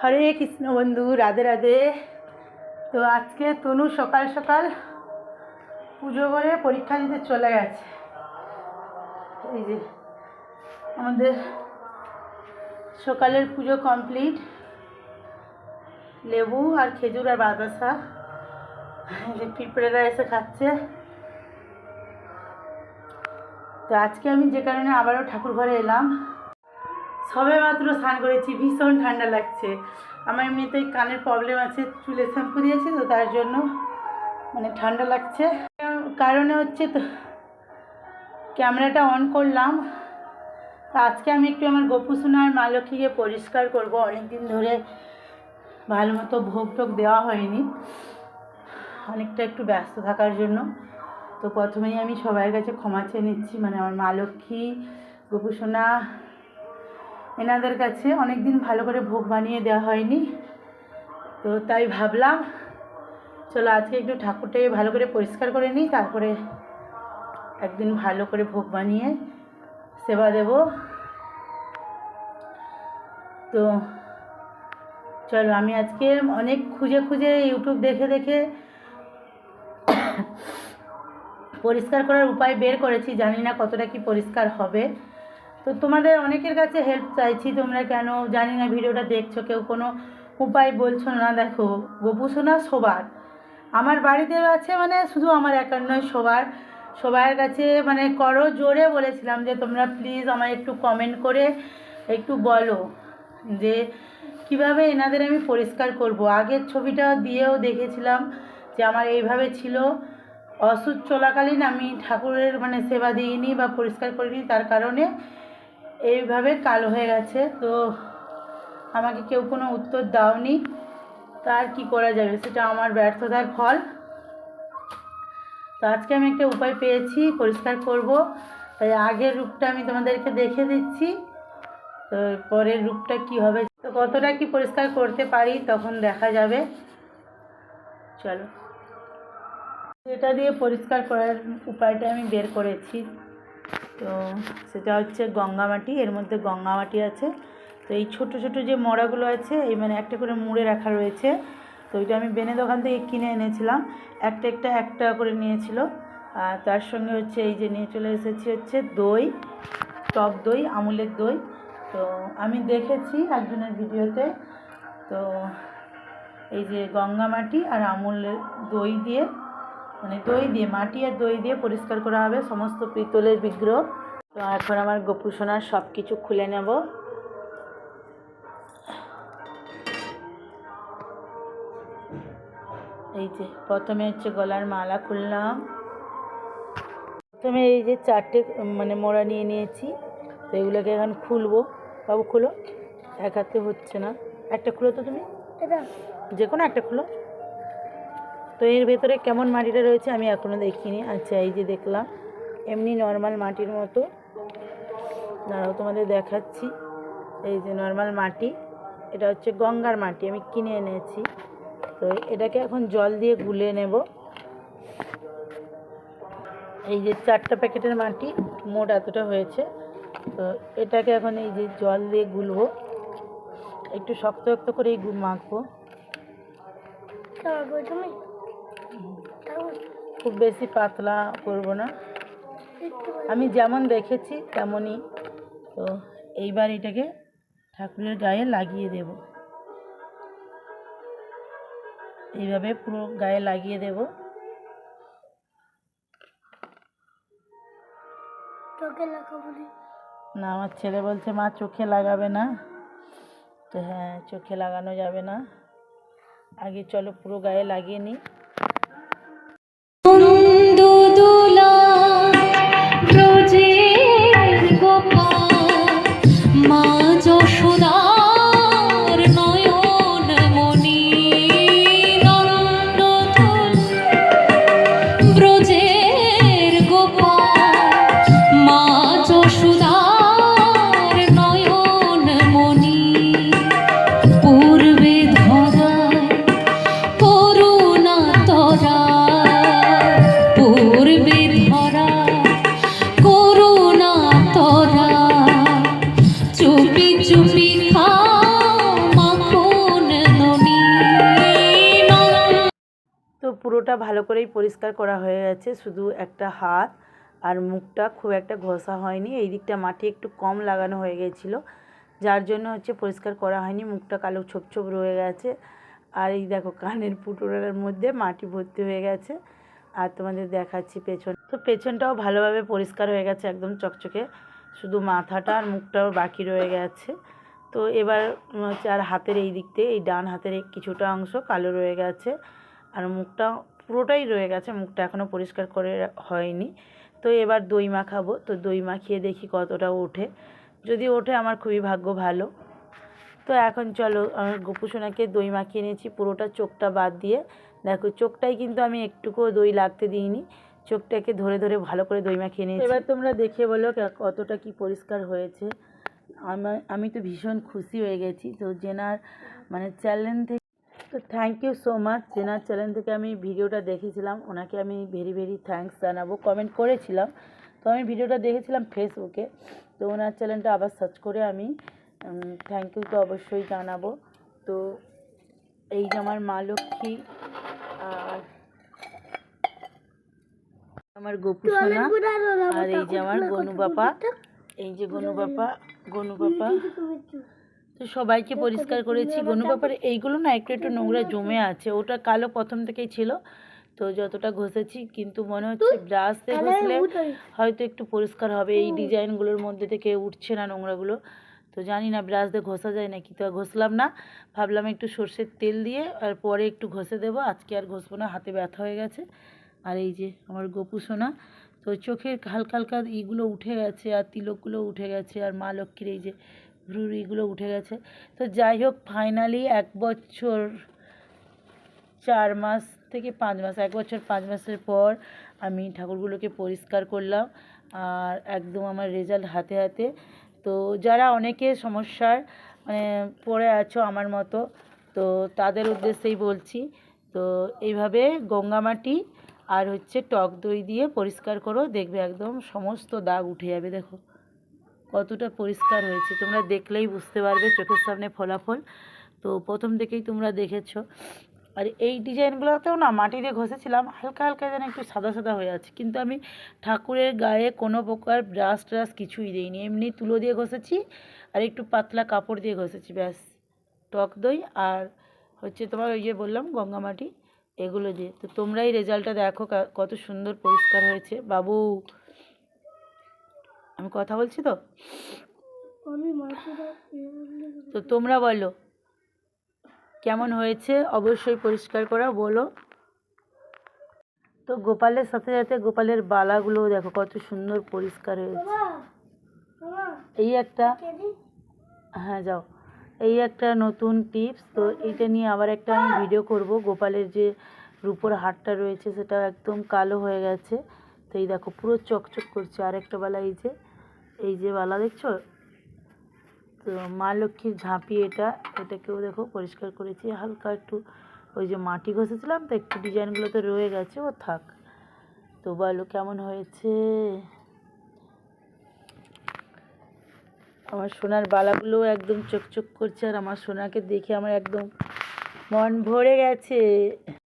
হরে কৃষ্ণ বন্ধু, রাধে রাধে। তো আজকে তনু সকাল সকাল পুজো করে পরীক্ষা দিতে চলে গেছে। এই যে আমাদের সকালের পুজো কমপ্লিট। লেবু আর খেজুর আর বাতাসা। এই যে পিঁপড়েরা এসে খাচ্ছে। তো আজকে আমি যে কারণে আবারও ঠাকুর ঘরে এলাম। সবে মাত্র স্নান করেছি, ভীষণ ঠান্ডা লাগছে। আমার এমনিতেই কানের প্রবলেম আছে, চুলে শ্যাম্পু দিয়েছি তো তার জন্য মানে ঠান্ডা লাগছে। কারণে হচ্ছে তো ক্যামেরাটা অন করলাম। তা আজকে আমি একটু আমার গোপুসোনার মা লক্ষ্মীকে পরিষ্কার করব। অনেক দিন ধরে ভালো মতো ভোগ টোগ দেওয়া হয়নি। অনেকটা একটু ব্যস্ত থাকার জন্য। তো প্রথমেই আমি সবার কাছে ক্ষমা চেয়ে নিচ্ছি। মানে আমার মা লক্ষ্মী, গোপুসোনা এনাদের কাছে অনেক দিন ভালো করে ভোগ বানিয়ে দেওয়া হয়নি। তো তাই ভাবলাম, চলো আজকে একটু ঠাকুরটাকে ভালো করে পরিষ্কার করে নিই, তারপরে একদিন ভালো করে ভোগ বানিয়ে সেবা দেব। তো চলো, আমি আজকে অনেক খুঁজে খুঁজে ইউটিউব দেখে দেখে পরিষ্কার করার উপায় বের করেছি, জানি না কতটা কি পরিষ্কার হবে। তো তোমাদের অনেকের কাছে হেল্প চাইছি, তোমরা কেন জানি না, ভিডিওটা দেখছ, কেউ কোনো উপায় বলছো না, দেখো গোপুসোনা সবার আমার বাড়িতে আছে মানে শুধু আমার একার নয় সবার সবার কাছে মানে করো, জোরে বলেছিলাম যে তোমরা প্লিজ আমায় একটু কমেন্ট করে একটু বলো যে কীভাবে এনাদের আমি পরিষ্কার করব। আগের ছবিটা দিয়েও দেখেছিলাম যে আমার এইভাবে ছিল। অসুখ চলাকালীন আমি ঠাকুরের মানে সেবা দিইনি বা পরিষ্কার করিনি, তার কারণে এইভাবে কালো হয়ে গেছে, তো আমাকে কেউ কোনো উত্তর দাওনি। তার কি করা যাবে? সেটা আমার ব্যর্থতার ফল। তো আজকে আমি একটা উপায় পেয়েছি, পরিষ্কার করব। তাই আগের রূপটা আমি তোমাদেরকে দেখে দিচ্ছি। তো পরের রূপটা কি হবে? তো কতটা কি পরিষ্কার করতে পারি তখন দেখা যাবে। চলো। এটা দিয়ে পরিষ্কার করার উপায়টা আমি বের করেছি। তো সেটা হচ্ছে গঙ্গা মাটি এর মধ্যে গঙ্গা মাটি আছে। তো এই ছোট ছোট যে মরাগুলো আছে, এই মানে একটা করে মুড়ে রাখা রয়েছে। তো ওইটা আমি বেনে দোকান থেকে কিনে এনেছিলাম। একটা একটা একটা করে নিয়েছিল। আর তার সঙ্গে হচ্ছে এই যে নিয়ে চলে এসেছি হচ্ছে দই, টক দই, আমুলের দই। তো আমি দেখেছি একজনের ভিডিওতে। তো এই যে গঙ্গা মাটি আর আমুলের দই দিয়ে মানে দই দিয়ে মাটি আর দই দিয়ে পরিষ্কার করা হবে সমস্ত পিতলের বিগ্রহ। তো এখন আমার গোপুসোনার সব কিছু খুলে নেব। এই যে প্রথমে হচ্ছে গলার মালা খুললাম। প্রথমে এই যে চারটে মানে মোড়া নিয়ে নিয়েছি। তো এগুলোকে এখন খুলবো। বাবু খুলো। এক হাতে হচ্ছে না। একটা খুলো তো তুমি। যে কোনো একটা খুলো। তো এর ভেতরে কেমন মাটিটা রয়েছে আমি এখনও দেখিনি। আচ্ছা এই যে দেখলাম, এমনি নর্মাল মাটির মতো। দাঁড়াও, তোমাদের দেখাচ্ছি। এই যে নর্মাল মাটি, এটা হচ্ছে গঙ্গার মাটি, আমি কিনে এনেছি। তো এটাকে এখন জল দিয়ে গুলে নেব। এই যে চারটা প্যাকেটের মাটি, মোট এতটা হয়েছে। তো এটাকে এখন এই যে জল দিয়ে গুলবো। একটু শক্ত শক্ত করেই গু- মাখবো। খুব বেশি পাতলা করব না। আমি যেমন দেখেছি তেমনই। তো এইবার এটাকে ঠাকুরের গায়ে লাগিয়ে দেব। এইভাবে পুরো গায়ে লাগিয়ে দেব। না আমার ছেলে বলছে মা চোখে লাগাবে না। তো হ্যাঁ চোখে লাগানো যাবে না। আগে চলো পুরো গায়ে লাগিয়ে নিই। তো পুরোটা ভালো করেই পরিষ্কার করা হয়ে গেছে, শুধু একটা হাত আর মুখটা খুব একটা ঘষা হয়নি। এই দিকটা মাটি একটু কম লাগানো হয়ে গেছিল, যার জন্য হচ্ছে পরিষ্কার করা হয়নি। মুখটা কালো ছোপ ছোপ রয়ে গেছে। আর এই দেখো, কানের পুটোরার মধ্যে মাটি ভর্তি হয়ে গেছে। আর তোমাদের দেখাচ্ছি পেছন তো পেছনটাও ভালোভাবে পরিষ্কার হয়ে গেছে, একদম চকচকে। শুধু মাথাটা আর মুখটাও বাকি রয়ে গেছে। তো এবার হচ্ছে আর হাতের এই দিক থেকে এই ডান হাতের কিছুটা অংশ কালো রয়ে গেছে। আর মুখটা পুরোটাই রয়ে গেছে, মুখটা এখনও পরিষ্কার করে হয়নি। তো এবার দই মাখাবো। তো দই মাখিয়ে দেখি কতটা ওঠে। যদি ওঠে আমার খুবই ভাগ্য ভালো। তো এখন চলো আমার গোপুসোনাকে দই মাখিয়ে নিয়েছি। পুরোটা চোখটা বাদ দিয়ে। দেখো, চোখটাই কিন্তু আমি একটুকুও দই লাগতে দিইনি। চোখটাকে ধরে ধরে ভালো করে দই মাখিয়ে নিয়েছি। এবার তোমরা দেখে বলো কতটা কি পরিষ্কার হয়েছে। আমার আমি তো ভীষণ খুশি হয়ে গেছি। তো জেনার মানে চ্যানেল থেকে, তো থ্যাংক ইউ সো মাচ জেনার চ্যানেল থেকে আমি ভিডিওটা দেখেছিলাম। ওনাকে আমি ভেরি ভেরি থ্যাঙ্কস জানাব। কমেন্ট করেছিলাম। তো আমি ভিডিওটা দেখেছিলাম ফেসবুকে তো ওনার চ্যানেলটা আবার সার্চ করে আমি থ্যাংক ইউ তো অবশ্যই জানাব। তো এই যে আমার মা লক্ষ্মী আর আমার গোপু সোনা আর এই যে আমার গনু বাপা এই যে গনু বাপা গনু বাপা। তো সবাইকে পরিষ্কার করেছি গনু বাপার এইগুলো না একটু একটু নোংরা জমে আছে ওটা কালো প্রথম থেকেই ছিল। তো যতটা ঘষেছি কিন্তু মনে হচ্ছে ব্রাশ দিয়ে ঘষলে হয়তো একটু পরিষ্কার হবে। এই ডিজাইনগুলোর মধ্যে থেকে উঠছে না নোংরাগুলো। তো জানি না ব্রাশ দিয়ে ঘষা যায় নাকি তো আর ঘষলাম না। ভাবলাম একটু সর্ষের তেল দিয়ে আর পরে একটু ঘষে দেবো। আজকে আর ঘষবো না হাতে ব্যথা হয়ে গেছে। আর এই যে আমার গোপু সোনা, তো চোখের হালকা হালকা ইগুলো উঠে গেছে আর তিলকগুলো উঠে গেছে আর মা লক্ষ্মীর এই যে ভ্রুর ইগুলো উঠে গেছে। তো যাই হোক ফাইনালি এক বছর চার মাস থেকে পাঁচ মাস, এক বছর পাঁচ মাসের পর আমি ঠাকুরগুলোকে পরিষ্কার করলাম আর একদম আমার রেজাল্ট হাতে হাতে। তো যারা অনেকে সমস্যার মানে পড়ে আছো আমার মতো, তো তাদের উদ্দেশ্যেই বলছি, তো এইভাবে গঙ্গামাটি আর হচ্ছে টক দই দিয়ে পরিষ্কার করো, দেখবে একদম সমস্ত দাগ উঠে যাবে, দেখো। কতটা পরিষ্কার হয়েছে। তোমরা দেখলেই বুঝতে পারবে চোখের সামনে ফলাফল। তো প্রথম থেকেই তোমরা দেখেছ। আর এই ডিজাইনগুলোতেও না মাটি দিয়ে ঘষেছিলাম, হালকা হালকা যেন একটু সাদা সাদা হয়ে আছে। কিন্তু আমি ঠাকুরের গায়ে কোনো প্রকার ব্রাশ ট্রাশ কিছুই দিইনি। এমনি তুলো দিয়ে ঘষেছি আর একটু পাতলা কাপড় দিয়ে ঘষেছি, ব্যাস। টক দই আর হচ্ছে তোমার ওই যে বললাম গঙ্গা মাটি এগুলো দিয়ে তো তোমরাই রেজাল্টটা দেখো কত সুন্দর পরিষ্কার হয়েছে। বাবু আমি কথা বলছি তো? তো তোমরা বলো কেমন হয়েছে? অবশ্যই পরিষ্কার করা বলো। তো গোপালের সাথে সাথে গোপালের বালাগুলো দেখো কত সুন্দর পরিষ্কার হয়েছে। এই একটা হ্যাঁ যাও। এই একটা নতুন টিপস। তো এইটা নিয়ে আবার একটা আমি ভিডিও করব। গোপালের যে রূপোর হারটা রয়েছে সেটা একদম কালো হয়ে গেছে। তো এই দেখো, পুরো চকচক করছে। আর একটা বালা এই যে এই যে বালা দেখছ? তো মা লক্ষ্মীর ঝাঁপি এটা। এটাকেও দেখো, পরিষ্কার করেছি। হালকা একটু ওই যে মাটি ঘষেছিলাম, তো একটু ডিজাইনগুলো তো রয়ে গেছে। ও থাক। তো বলো, কেমন হয়েছে? আমার সোনার বালাগুলো একদম চকচক করছে আর আমার সোনাকে দেখে আমার একদম মন ভরে গেছে।